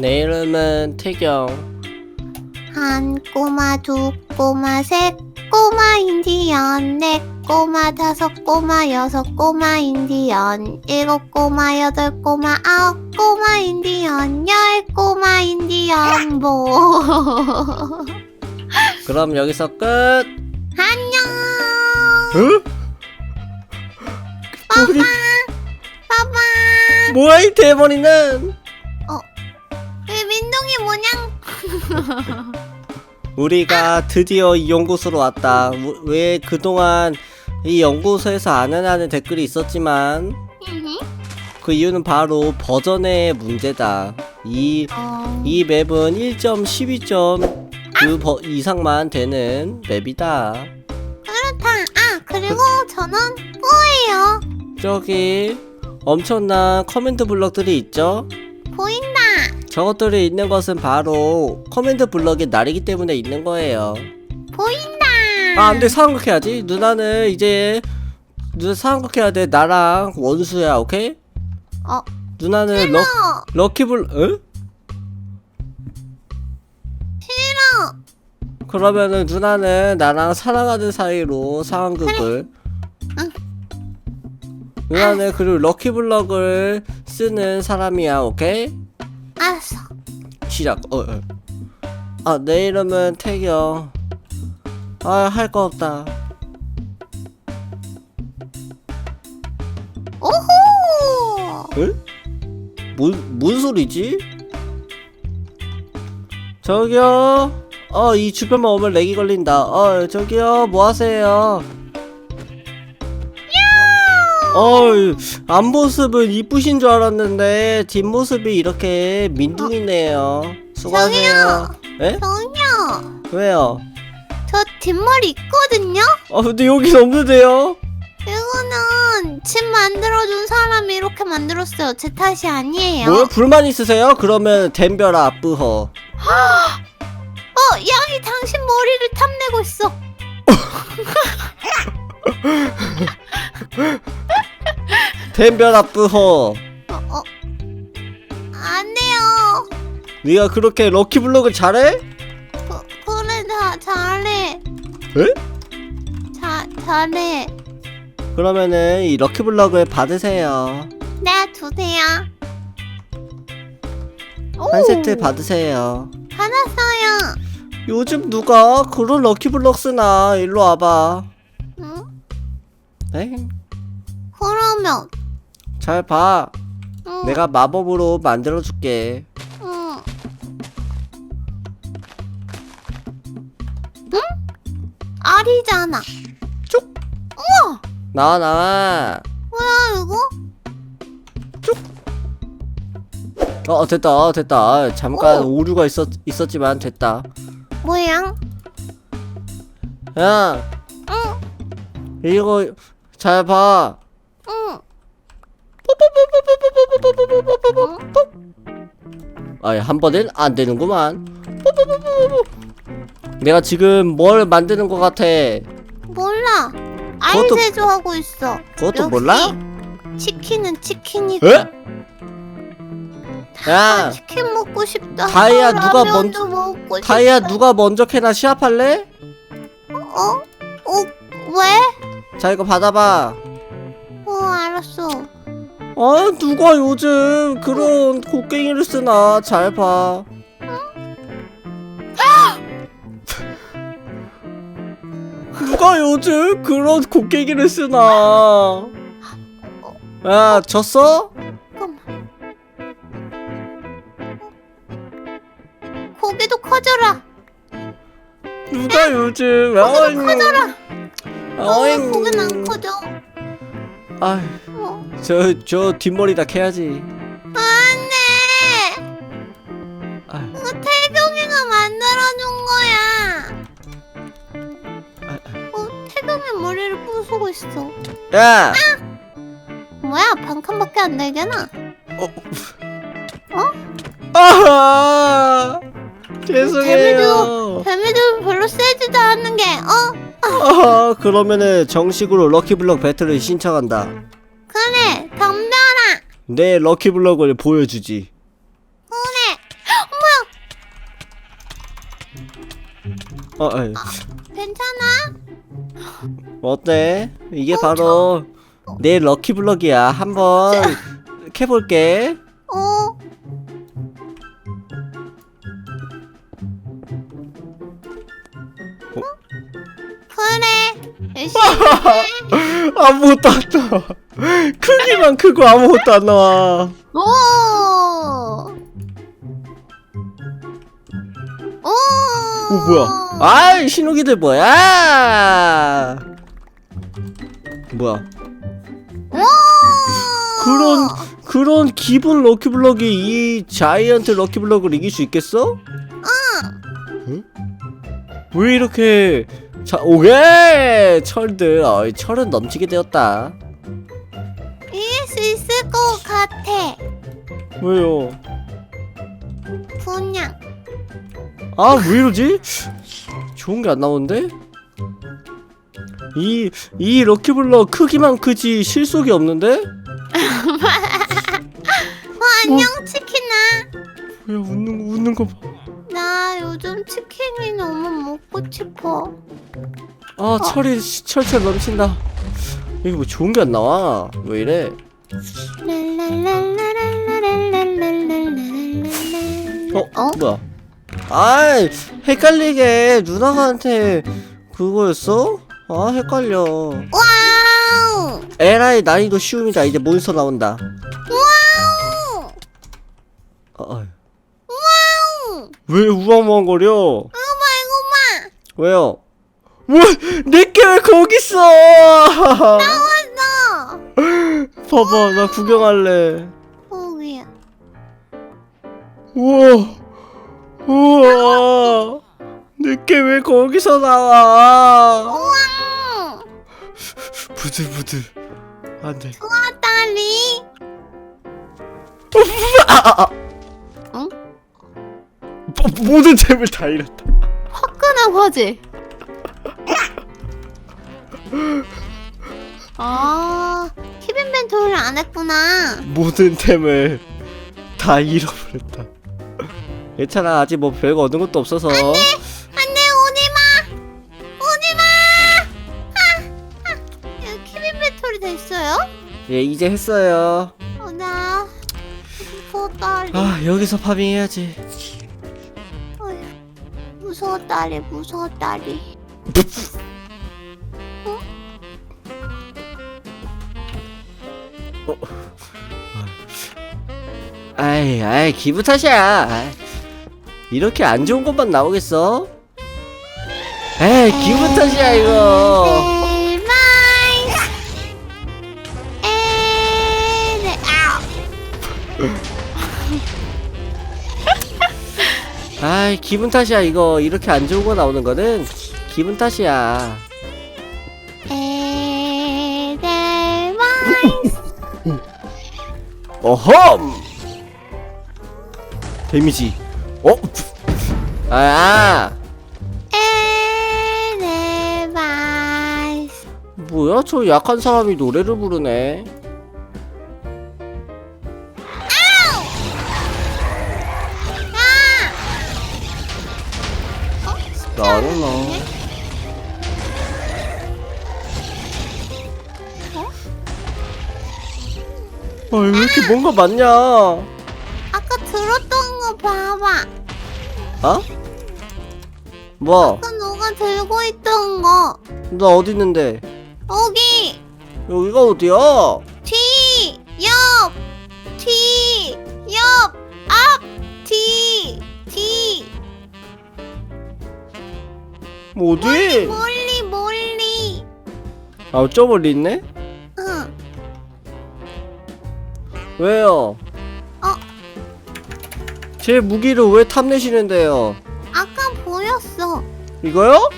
내 이름은 태경. 한 꼬마 두 꼬마 셋 꼬마 인디언 넷 꼬마 다섯 꼬마 여섯 꼬마 인디언 일곱 꼬마 여덟 꼬마 아홉 꼬마 인디언 열 꼬마 인디언 뭐 그럼 여기서 끝. 안녕 응? 우리 빠빠 뭐야 이 대머리는? 우리가 드디어 이 연구소로 왔다. 우- 왜 그동안 이 연구소에서 안 하는 댓글이 있었지만 그 이유는 바로 버전의 문제다. 이, 어, 이 맵은 1.12점 그 버, 이상만 되는 맵이다. 그렇다 아 그리고 저는 뿌예요 저기 엄청난 커맨드 블럭들이 있죠? 저것들이 있는 것은 바로 커맨드 블럭의 날이기 때문에 있는 거예요. 보인다 아, 안 돼. 상황극해야지. 누나는 이제 누나 상황극해야 돼. 나랑 원수야. 오케이? 어 누나는 럭 싫어 럭키블 응? 싫어 그러면은 누나는 나랑 사랑하는 사이로 상황극을 응. 누나는 그리고 럭키블럭을 쓰는 사람이야. 오케이? 알았어 시작. 어, 어. 아, 내 이름은 태경. 아, 할 거 없다. 오호 응? 뭔, 뭔 소리지? 저기요. 어, 이 주변만 오면 렉이 걸린다. 어, 저기요. 뭐 하세요? 어, 앞모습은 이쁘신 줄 알았는데 뒷모습이 이렇게 민둥이네요. 수고하세요. 에? 저기요 왜요? 저 뒷머리 있거든요? 아, 근데 여긴 없는데요? 이거는 집 만들어준 사람이 이렇게 만들었어요 제 탓이 아니에요 뭐야? 불만 있으세요? 그러면 댐벼라, 뿌허. 어 양이 당신 머리를 탐내고 있어 댐벼라, 뿌허. 어, 어. 안 돼요 네가 그렇게 럭키블럭을 잘해? 그, 그래 다 잘해 에? 자, 잘해 그러면은 이 럭키블럭을 받으세요. 네 주세요 한 세트 받으세요. 받았어요 요즘 누가 그런 럭키블럭 쓰나? 일로 와봐. 응? 네? 그러면 잘 봐. 응, 내가 마법으로 만들어 줄게. 응. 응? 알이잖아 쭉. 우와 나와, 나와. 뭐야 이거? 어, 어, 됐다, 어, 됐다. 잠깐 오. 오류가 있었, 있었지만 됐다. 뭐야? 야, 응, 이거 잘 봐. 응. 아, 한 번엔 안 되는구만. 내가 지금 뭘 만드는 것 같아? 몰라. 그것도- 알 세조 하고 있어. 그것도 역시 몰라? 치킨은 치킨이다. 에? 아, 야, 치킨 먹고 싶다. 다이아 누가 라면도 먼저- 먹고 다이아 싶다. 누가 먼저 캐나 시합할래? 어? 어? 왜? 자, 이거 받아봐. 어 알았어. 아, 누가 요즘 그런 곡괭이를 쓰나? 잘 봐. 누가 요즘 그런 곡괭이를 쓰나? 야, 졌어? 고기도 커져라. 누가 요즘 고기도 커져라. 어, 아잉. 고기는 안 커져. 아, 어. 저, 저 뒷머리 다 캐야지. 안돼. 아, 이거 태경이가 만들어준 거야. 아, 어, 태경이 머리를 부수고 있어. 야! 뭐야, 반 칸밖에 안 되잖아. 아! 죄송해요. 데미지 별로 세지도 않는 게, 어? 아, 그러면은 정식으로 럭키블럭 배틀을 신청한다. 그래 덤벼라. 내 럭키블럭을 보여주지. 그래. 엄마 어, 아이, 괜찮아? 어때? 이게 어, 바로 내 럭키블럭이야. 한번 캐볼게. 아무것도 안 나와. 크기만 크고 아무것도 안 나와. 오! 오! 오 뭐야? 아이 신호기들 뭐야? 뭐야? 오! 그런 그런 기본 럭키블럭이 이 자이언트 럭키블럭을 이길 수 있겠어? 응. 왜 이렇게 자 오케이 철들 어이 철은 넘치게 되었다. 이길 수 있을 것 같아. 왜요? 그냥. 아 왜 이러지? 좋은 게 안 나오는데? 이, 이 럭키블럭 크기만 크지 실속이 없는데? 어, 안녕, 치킨아. 왜 웃는, 거- 웃는 거 봐. 나 요즘 치킨이 너무 먹고 싶어. 아 철이 시- 철철 넘친다. 이게 뭐 좋은 게 안 나와. 왜 이래? 어? 어? 뭐야? 아이 헷갈리게 누나한테 그거였어? 아 헷갈려. 와우! 에라이 난이도 쉬움이다. 이제 몬스터 나온다. 와우! 아, 아. 와우! 왜 우왕우왕거려? 이거 봐, 이거 왜요? 뭐? 내게 왜 거기 있어? 봐! 왔어! 봐봐, 나 구경할래. 거기야. 우와, 우와. 내게 왜 거기서 나와? 와우! 부들부들. 안 돼. 좋아, 딸이. 모- 모든 템을 다 잃었다. 화끈한 화제. 아, 킵인벤토리를 안 했구나. 모든 템을 다 잃어버렸다. 괜찮아, 아직 뭐 별거 얻은 것도 없어서. 안돼, 오지마! 오지마! 아, 아. 여기 킵인벤토리 됐어요? 예, 이제 했어요. 어, 나 무서워 딸이. 아, 여기서 파밍해야지. 어휴, 무서워 딸이, 무서워 딸이. 아이, 아이, 기분 탓이야. 아이, 이렇게 안 좋은 것만 나오겠어? 에이, 기분 탓이야, 이거. 아이, 기분 탓이야, 이거. 이렇게 안 좋은 거 나오는 거는 기분 탓이야. 어험! 데미지. 어? 아, 에델마이스. 뭐야? 저 약한 사람이 노래를 부르네. 뭔가 많냐? 아까 들었던 거 봐봐. 어? 뭐? 아까 너가 들고 있던 거. 나 어디 있는데? 여기. 여기가 어디야? 뒤, 옆, 뒤, 옆, 앞, 뒤, 뒤. 뭐 어디? 멀리, 멀리. 아, 저 멀리 있네? 왜요? 어? 제 무기를 왜 탐내시는데요? 아까 보였어. 이거요?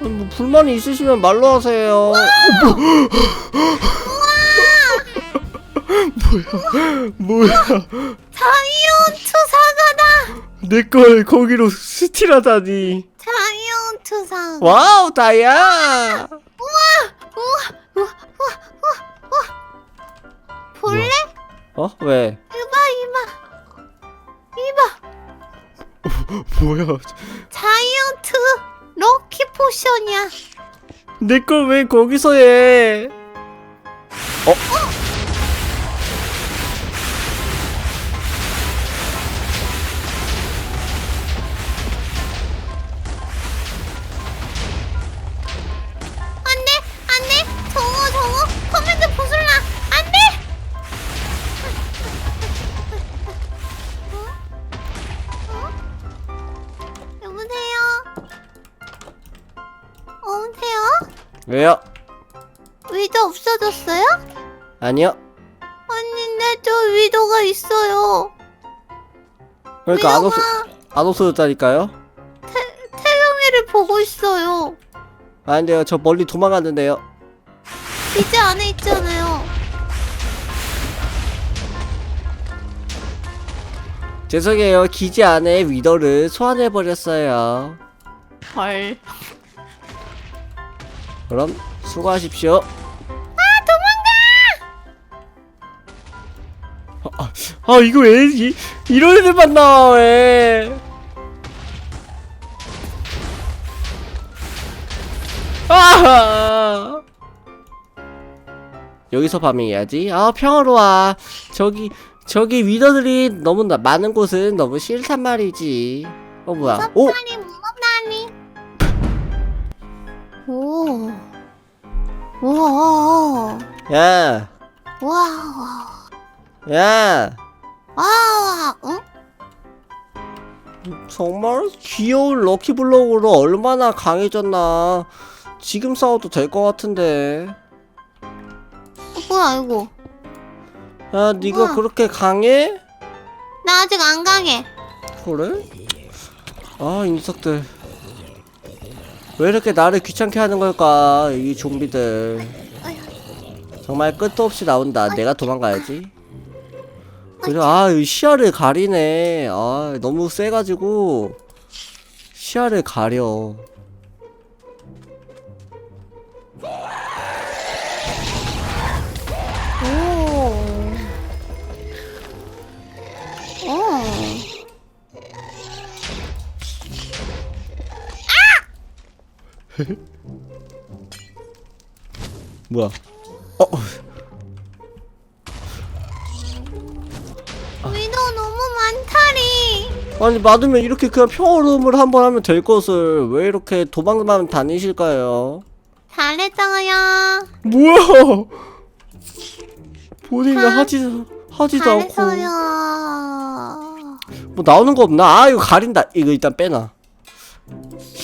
아니, 뭐 불만이 있으시면 말로 하세요. 뭐야? 뭐야? 자이언트 사과다. 내 걸 거기로 스틸하다니. 자이언트 사과. 와우, 다야. 우와, 우와, 우와, 우와, 우와. 볼래? 어? 왜? 이봐, 이봐. 이봐. 뭐야? 자이언트 럭키 포션이야. 내 걸 왜 거기서 해? 어? 왜요? 위도 없어졌어요? 아니요. 아니 근데 저 위도가 있어요. 그러니까 안 없어 위도가 안 없어졌다니까요? 태경이를 보고 있어요. 아닌데요. 저 멀리 도망갔는데요. 기지 안에 있잖아요. 죄송해요. 기지 안에 위더를 소환해 버렸어요. 헐. 그럼 수고하십시오. 아, 아, 아 이거 왜 이, 이런 애들만 나와 왜? 아! 여기서 파밍해야지. 아 평화로워. 저기 저기 위더들이 너무 나- 많은 곳은 너무 싫단 말이지. 어 뭐야? 오 오. 우와. 야, 와. 야. 와. 응? 정말 귀여운 럭키블럭으로 얼마나 강해졌나 지금 싸워도 될 것 같은데 어, 뭐야 이거? 야 네가 우와. 그렇게 강해? 나 아직 안 강해. 그래? 아 이 녀석들 왜 이렇게 나를 귀찮게 하는 걸까 이 좀비들? 정말 끝도 없이 나온다. 내가 도망가야지. 그래 아이 시야를 가리네. 아 너무 세가지고 시야를 가려 뭐야 어 위도 너무 많다리. 아니 맞으면 이렇게 그냥 평화로움을 한 번 하면 될 것을 왜 이렇게 도망만 다니실까요? 잘했어요. 뭐야? 본인이 참, 하지 하지도 않고 잘했어요. 뭐 나오는 거 없나? 아 이거 가린다. 이거 일단 빼놔.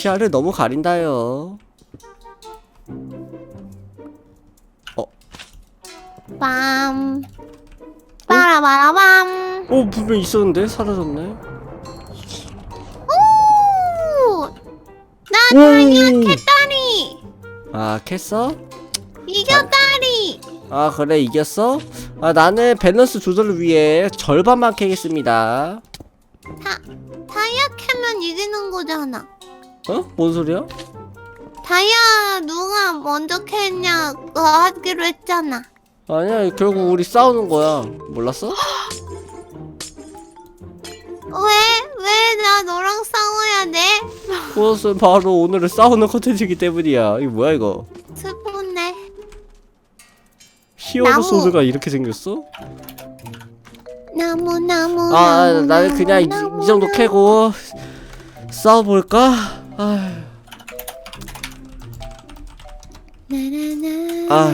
시야를 너무 가린다요. 빰. 빠라바라밤. 어 분명 있었는데 사라졌네. 오! 나 오. 다이아켓다리! 아 캤어? 이겼다리! 아 그래 이겼어? 아 나는 밸런스 조절을 위해 절반만 캐겠습니다. 다, 다이아 캐면 이기는 거잖아. 어? 뭔 소리야? 다이아 누가 먼저 그거 하기로 했잖아. 아니야 결국 우리 싸우는 거야. 몰랐어? 왜? 왜 나 너랑 싸워야 돼? 그것은 바로 오늘은 싸우는 컨텐츠이기 때문이야. 이거 뭐야 이거? 슬픈데. 히어로 나무. 소드가 이렇게 생겼어? 나무 나무 아, 나무, 나는 그냥 이, 나무, 이 정도 나무. 캐고 싸워볼까? 아, 나나나 아.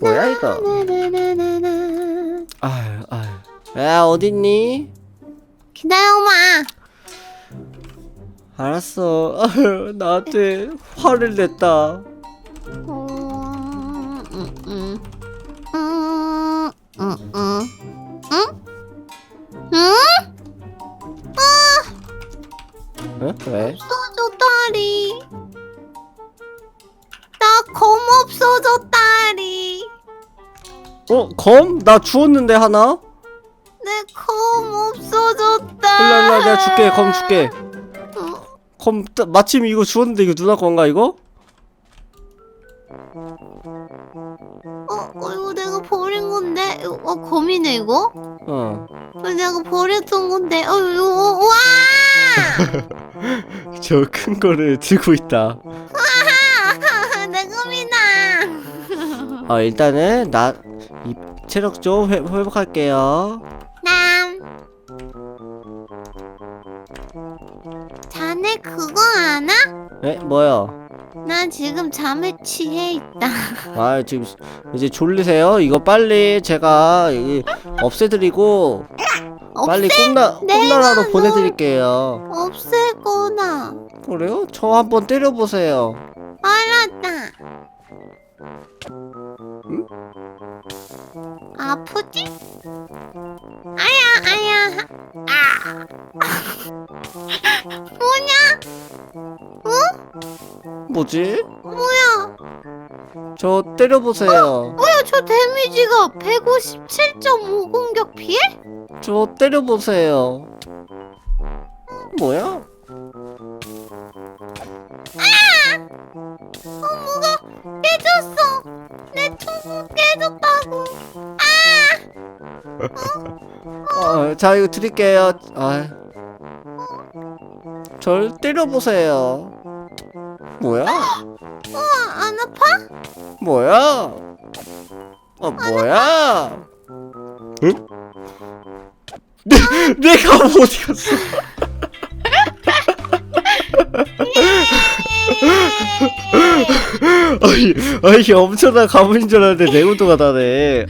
뭐야, 이거? 아유, 아유. 야, 어딨니? 기다려봐. 알았어. 아유, 나한테 화를 냈다. 음, 음, 음. 음, 음, 음. 왜? 없어졌다리. 나 검 없어졌다리. 어, 검? 나 주웠는데 하나? 내 검 없어졌다. 일로, 일로, 내가 줄게. 검 줄게. 어, 검, 따- 마침 이거 주웠는데 이거 누나 건가, 이거? 어. 이거 어, 거미네 이거? 어. 어, 내가 버렸던 건데. 어, 이거 와! 저 큰 거를 들고 있다. 내. 어, 일단은 나 이 체력 좀 회, 회복할게요. 남. 자네 그거 아나? 에? 뭐요? 난 지금 잠에 취해 있다. 아, 지금 이제 졸리세요? 이거 빨리 제가 이- 없애드리고 빨리? 꿈나 꿈나라로 너- 보내드릴게요. 없앨 거다. 그래요? 저 한번 때려보세요. 알았다. 아프지? 아야, 아야. 아. 뭐냐? 뭐지? 뭐야? 저 때려보세요. 뭐야, 저 데미지가 157.5 공격 피해? 저 때려보세요. 뭐야? 어, 뭐가 깨졌어. 내 통구 깨졌다고. 어, 자 이거 드릴게요. 아, 절 때려보세요. 뭐야? 어, 안 아파? 뭐야? 어 뭐야? 응? 내 내가 어디 갔어? 아니 엄청난 가문인 줄 알았는데 내구도가 나네. 예.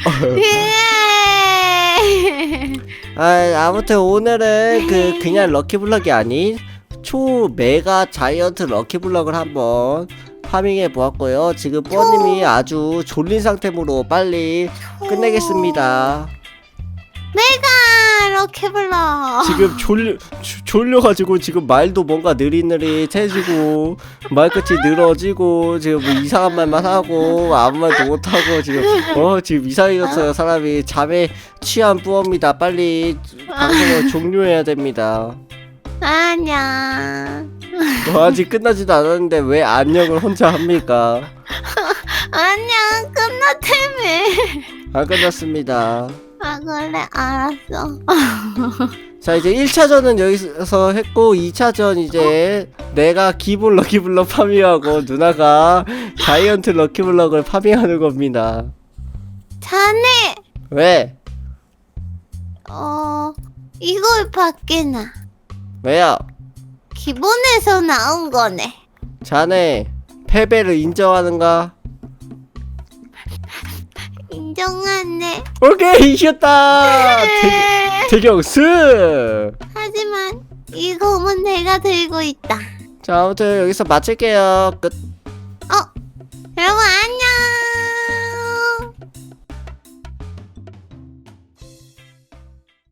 아, 아무튼 오늘은 그 그냥 럭키블럭이 아닌 초 메가 자이언트 럭키블럭을 한번 파밍해 보았고요. 지금 뽀님이 아주 졸린 상태로 빨리 끝내겠습니다. 아, 이렇게 불러. 지금 졸려 조- 졸려가지고 지금 말도 뭔가 느릿느릿해지고 말끝이 늘어지고 지금 뭐 이상한 말만 하고 아무 말도 못하고 지금 어 지금 이상해졌어요 사람이 잠에 취한 뿌입니다 빨리 방송을 종료해야 됩니다 아니야. 어, 아직 끝나지도 않았는데 왜 안녕을 혼자 합니까 아니야. 끝났다며. 안 끝났습니다 아, 그래. 알았어. 자 이제 1차전은 여기서 했고 2차전 이제 내가 기본 럭키블럭 파밍하고 누나가 자이언트 럭키블럭을 파밍하는 겁니다 자네, 왜? 어, 이걸 밖에나. 왜요? 기본에서 나온 거네. 자네 패배를 인정하는가? 인정하네. 오케이 이겼다 대, 대경 승 하지만 이 검은 내가 들고 있다. 자 아무튼 여기서 마칠게요 끝 여러분 안녕.